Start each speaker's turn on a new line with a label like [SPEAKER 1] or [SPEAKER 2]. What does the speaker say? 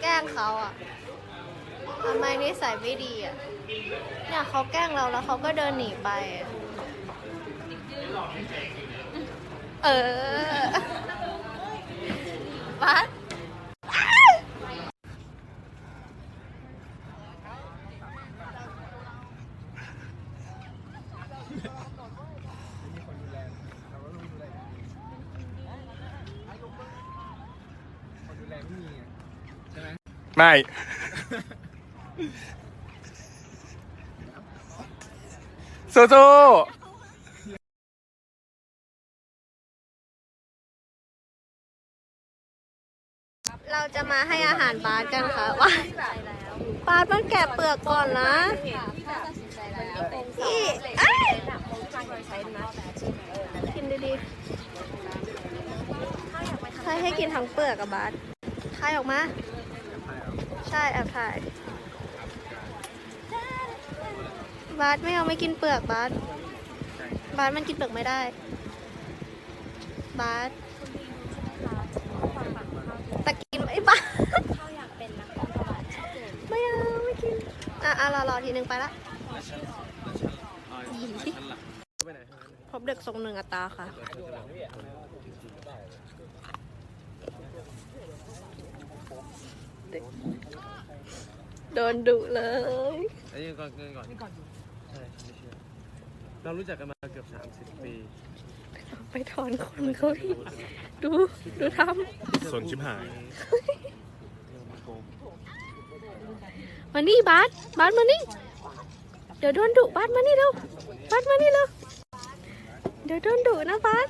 [SPEAKER 1] แกล้งเขาอะทำไมนิสัยไม่ดีอะ เนี่ยเขาแกล้งเราแล้วเขาก็เดินหนีไปอะเออวัด
[SPEAKER 2] มีคนดูแลเราก็ต้องดูแลคนดูแลไม่มีอะใช่ ไม่
[SPEAKER 3] สู้
[SPEAKER 1] เราจะมาให้อาหารบาสกันค่ะว่าบาสมันแกะเปลือกก่อนนะพี่เอ้ยกินดีๆใช่ให้กินทั้งเปลือกกับบาสถ่ายออกมา ใช่แอบถ่ายบาสไม่เอาไม่กินเปลือกบาสบาสมันกินเปลือกไม่ได้ บาสแต่กินไอ้บาสไม่เอาไม่กิน อะอะรอรอทีนึงไปละพบเด็กทรงหนึ่งอัตราค่ะ โดนดุเลย
[SPEAKER 2] ไอ้ยังก่อนเงินก่อนใช่ไม่เชื่อเรารู้จักกันมาเกือบ 30 ปี
[SPEAKER 1] ไปถอนคนเขาดิดูดูท
[SPEAKER 3] ๆสนชิบหายำ
[SPEAKER 1] มานี่บาสบาสมานี่ เดี๋ยวโดนดุบาสมานี่เร็วบาสมานี่เร็วเดี๋ยวโดนดุนะบาส